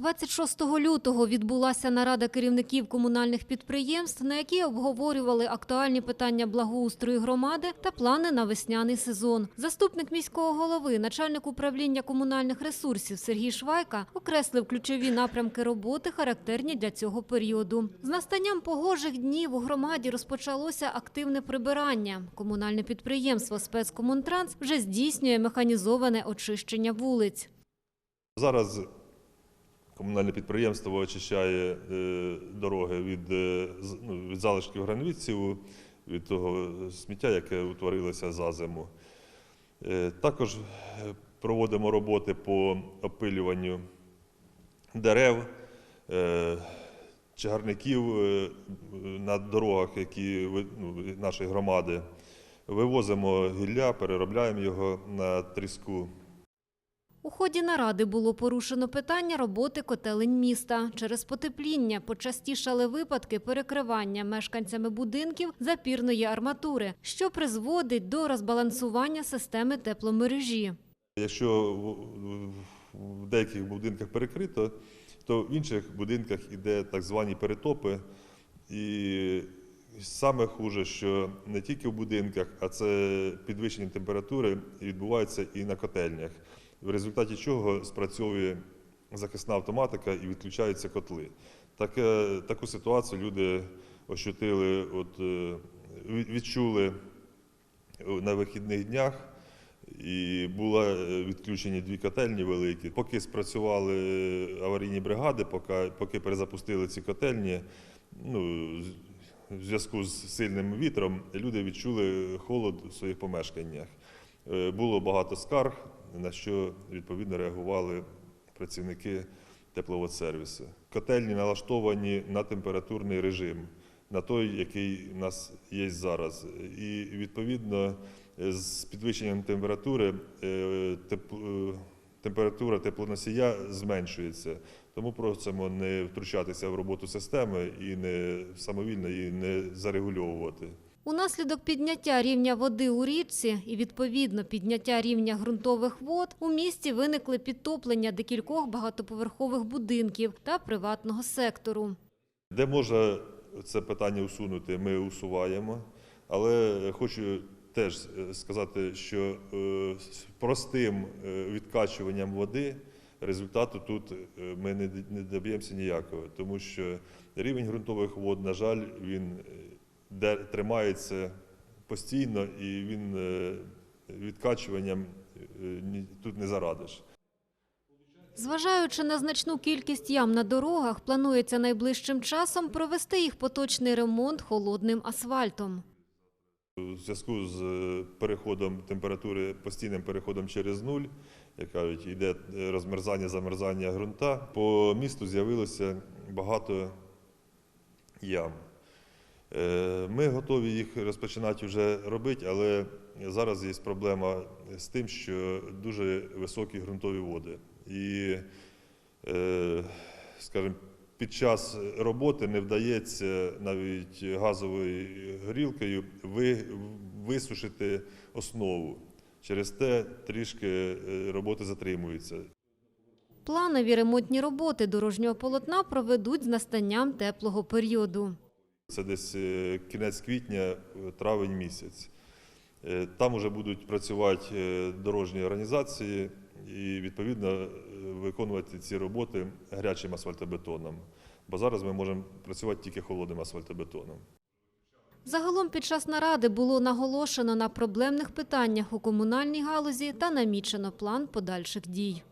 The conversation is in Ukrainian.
26 лютого відбулася нарада керівників комунальних підприємств, на якій обговорювали актуальні питання благоустрою громади та плани на весняний сезон. Заступник міського голови, начальник управління комунальних ресурсів Сергій Швайка окреслив ключові напрямки роботи, характерні для цього періоду. З настанням погожих днів у громаді розпочалося активне прибирання. Комунальне підприємство «Спецкомунтранс» вже здійснює механізоване очищення вулиць. Зараз комунальне підприємство очищає е, дороги від, е, ну, від залишків гранвідців, від того сміття, яке утворилося за зиму. Е, Також е, проводимо роботи по опилюванню дерев, е, чагарників е, на дорогах, які ну, нашої громади. Вивозимо гілля, переробляємо його на тріску. У ході наради було порушено питання роботи котелень міста. Через потепління почастішали випадки перекривання мешканцями будинків запірної арматури, що призводить до розбалансування системи тепломережі. Якщо в- деяких будинках перекрито, то в інших будинках іде так звані перетопи. І саме хуже, що не тільки в будинках, а це підвищення температури відбувається і на котельнях, в результаті чого спрацьовує захисна автоматика і відключаються котли. Таке, таку ситуацію люди ощутили, от, е, відчули на вихідних днях. І були е, відключені дві котельні великі. Поки спрацювали аварійні бригади, поки, поки перезапустили ці котельні, ну, в зв'язку з сильним вітром люди відчули холод у своїх помешканнях. Е, Було багато скарг, на що відповідно реагували працівники тепловодсервісу. Котельні налаштовані на температурний режим, на той, який у нас є зараз. І відповідно е, з підвищенням температури е, е, температура теплоносія зменшується. Тому просимо не втручатися в роботу системи і не самовільно її не зарегульовувати. Унаслідок підняття рівня води у річці і відповідно підняття рівня ґрунтових вод у місті виникли підтоплення декількох багатоповерхових будинків та приватного сектору. Де можна це питання усунути, ми усуваємо. Але хочу теж е, сказати, що е, з простим е, відкачуванням води результату тут ми не доб'ємося ніякого, тому що рівень ґрунтових вод, на жаль, він де тримається постійно і він е, відкачуванням е, тут не зарадиш. Зважаючи на значну кількість ям на дорогах, планується найближчим часом провести їх поточний ремонт холодним асфальтом. У зв'язку з е, переходом температури, постійним переходом через нуль, як кажуть, йде розмерзання, замерзання ґрунта. По місту з'явилося багато ям. Е, Ми готові їх розпочинати вже робити, але зараз є проблема з тим, що дуже високі ґрунтові води. І, е, скажімо, під час роботи не вдається навіть газовою горілкою висушити основу. Через те трішки е, роботи затримуються. Планові ремонтні роботи дорожнього полотна проведуть з настанням теплого періоду. Це десь е, кінець квітня, е, травень місяць. Е, Там вже будуть працювати дорожні організації і відповідно виконувати ці роботи гарячим асфальтобетоном. Бо зараз ми можемо працювати тільки холодним асфальтобетоном. Загалом під час наради було наголошено на проблемних питаннях у комунальній галузі та намічено план подальших дій.